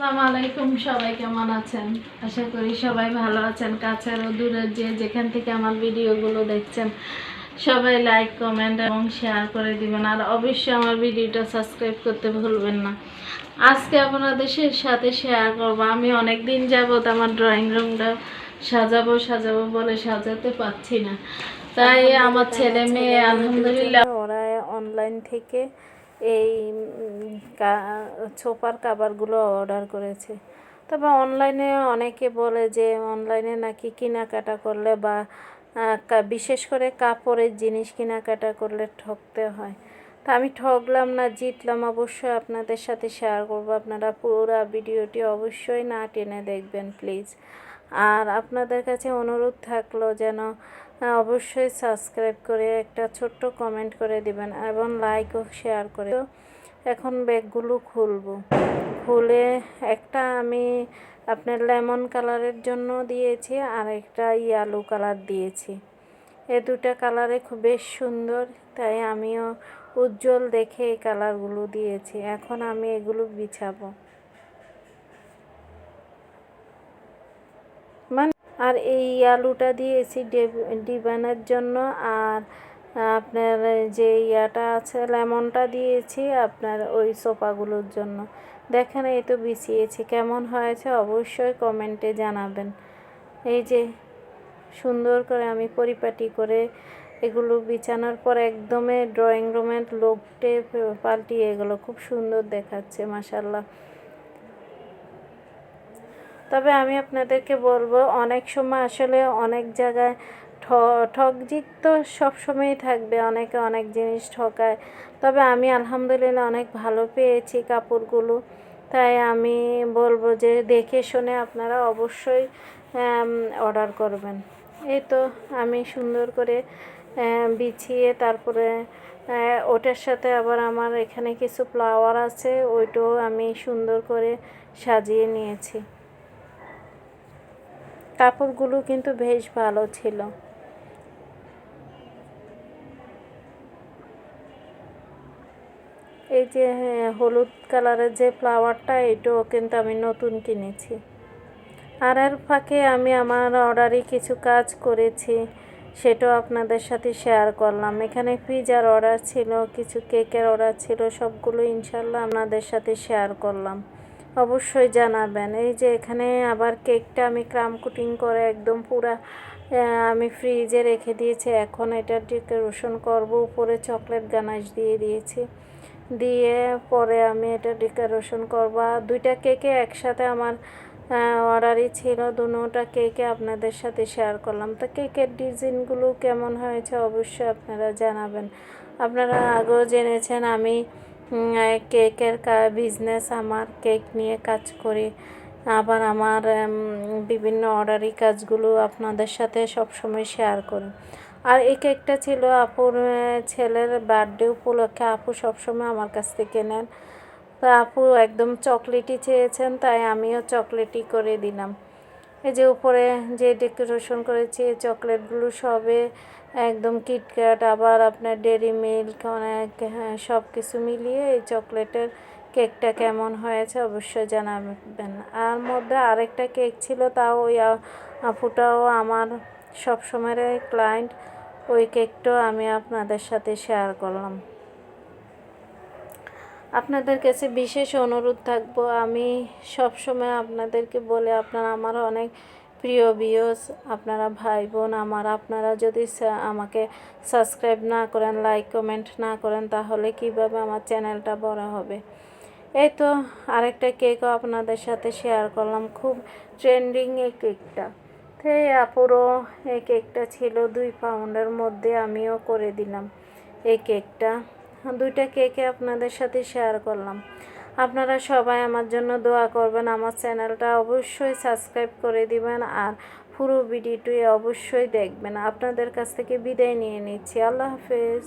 আসসালামু সবাই কেমন আছেন? আশা করি সবাই ভালো আছেন, কাছের ও দূরের যে যেখান থেকে আমার ভিডিওগুলো দেখছেন, সবাই লাইক কমেন্ট এবং শেয়ার করে দিবেন। আর অবশ্যই আমার ভিডিওটা সাবস্ক্রাইব করতে ভুলবেন না। আজকে আপনাদের সাথে শেয়ার করব। আমি অনেক দিন যাবত আমার ড্রয়িং রুমটা সাজাবো সাজাবো বলে সাজাতে পারছি না। তাই আমার ছেলে মেয়ে, আলহামদুলিল্লাহ। ওরা অনলাইন থেকে এই ছোপার কাবারগুলো অর্ডার করেছে। তবে অনলাইনে অনেকে বলে যে, অনলাইনে নাকি কেনাকাটা করলে বা বিশেষ করে কাপড়ের জিনিস কেনাকাটা করলে ঠকতে হয়। তা আমি ঠকলাম না, জিতলাম অবশ্যই আপনাদের সাথে শেয়ার করব। আপনারা পুরো ভিডিওটি অবশ্যই না টেনে দেখবেন প্লিজ আর আপনাদের কাছে অনুরোধ থাকল যেন অবশ্যই সাবস্ক্রাইব করে একটা ছোট্ট কমেন্ট করে দিবেন এবং লাইক ও শেয়ার করে এখন ব্যাগগুলো খুলবো। খুলে একটা আমি আপনার লেমন কালারের জন্য দিয়েছি আর একটা ইয়ালো কালার দিয়েছি। এ দুটা কালারে খুব বেশ সুন্দর, তাই আমিও উজ্জ্বল দেখে এই কালারগুলো দিয়েছি। এখন আমি এগুলো বিছাবো। আর এই আলুটা দিয়েছি ডেব- ডিবানের জন্য আর, আপনার যে ইয়াটা আছে, লেমনটা দিয়েছি আপনার ওই সোফাগুলোর জন্য। দেখেন এই তো বিছিয়েছি, কেমন হয়েছে অবশ্যই কমেন্টে জানাবেন। এই যে সুন্দর করে আমি পরিপাটি করে এগুলো বিছানোর পর একদমে ড্রয়িং রুমের লোকটে পাল্টিয়ে এগুলো খুব সুন্দর দেখাচ্ছে মাসাল্লাহ তবে আমি আপনাদেরকে বলব, অনেক সময় আসলে অনেক জায়গায় ঠকজিক তো সবসময়ই থাকবে, অনেকে অনেক জিনিস ঠকায়। তবে আমি আলহামদুলিল্লাহ অনেক ভালো পেয়েছি কাপড়গুলো। তাই আমি বলব যে দেখে শুনে আপনারা অবশ্যই অর্ডার করবেন। এই তো আমি সুন্দর করে বিছিয়ে তারপরে ওটার সাথে আবার আমার এখানে কিছু ফ্লাওয়ার আছে, ওইটাও আমি সুন্দর করে সাজিয়ে নিয়েছি। কাপড়গুলো কিন্তু বেশ ভালো ছিল। এই যে হ্যাঁ, হলুদ কালারের যে ফ্লাওয়ারটা এটাও কিন্তু আমি নতুন কিনেছি। আর এর ফাঁকে আমি আমার অর্ডারে কিছু কাজ করেছি সেটাও আপনাদের সাথে শেয়ার করলাম। এখানে পিজার অর্ডার ছিল কিছু কেকের অর্ডার ছিল সবগুলো ইনশাল্লাহ আপনাদের সাথে শেয়ার করলাম। অবশ্যই জানাবেন। এই যে এখানে আবার কেকটা আমি ক্রাম কুটিং করে একদম পুরা আমি ফ্রিজে রেখে দিয়েছি। এখন এটা ডেকোরেশন করব, উপরে চকলেট গানাশ দিয়ে দিয়েছি। দিয়ে পরে আমি এটা ডেকোরেশন করব। দুইটা কেকে একসাথে আমার অর্ডারই ছিল। দুটা কেকে আপনাদের সাথে শেয়ার করলাম। তো কেকের ডিজাইনগুলো কেমন হয়েছে অবশ্যই আপনারা জানাবেন। আপনারা আগেও জেনেছেন, আমি কেকের বিজনেস আমার কেক নিয়ে কাজ করি। আবার আমার বিভিন্ন অর্ডারি কাজগুলো আপনাদের সাথে সবসময় শেয়ার করি। আর এই কেকটা ছিল আপুর ছেলের বার্থডে উপলক্ষে। আপু সবসময় আমার কাছ থেকে নেন। তা আপু একদম চকলেটই চেয়েছেন, তাই আমিও চকলেটই করে দিলাম। এই যে উপরে যে ডেকোরেশন করেছি এই চকলেটগুলো সবে, একদম কিটক্যাট আবার আপনার ডেরি মিল্ক অনেক হ্যাঁ সব কিছু মিলিয়ে এই চকলেটের কেকটা কেমন হয়েছে অবশ্যই জানাবেন। আর মধ্যে আরেকটা কেক ছিল, তাও ওই আপুটাও আমার সবসময়ের ক্লায়েন্ট ওই কেকটাও আমি আপনাদের সাথে শেয়ার করলাম। আপনাদের কাছে বিশেষ অনুরোধ থাকব। আমি সব সময় আপনাদেরকে বলে, আপনারা আমার অনেক প্রিয় ভিউস আপনারা ভাই বোন আমার আপনারা যদি আমাকে সাবস্ক্রাইব না করেন লাইক কমেন্ট না করেন, তাহলে কীভাবে আমার চ্যানেলটা বড় হবে? এই তো আরেকটা কেকও আপনাদের সাথে শেয়ার করলাম, খুব ট্রেন্ডিং এই কেকটা তো এই আপুরও এই কেকটা ছিল দুই পাউন্ডের মধ্যে আমিও করে দিলাম। এই কেকটা দুইটা কেকে আপনাদের সাথে শেয়ার করলাম। আপনারা সবাই আমার জন্য দোয়া করবেন, আমার চ্যানেলটা অবশ্যই সাবস্ক্রাইব করে দিবেন আর পুরো ভিডিওটি অবশ্যই দেখবেন। আপনাদের কাছ থেকে বিদায় নিয়ে নিচ্ছি। আল্লাহ হাফেজ।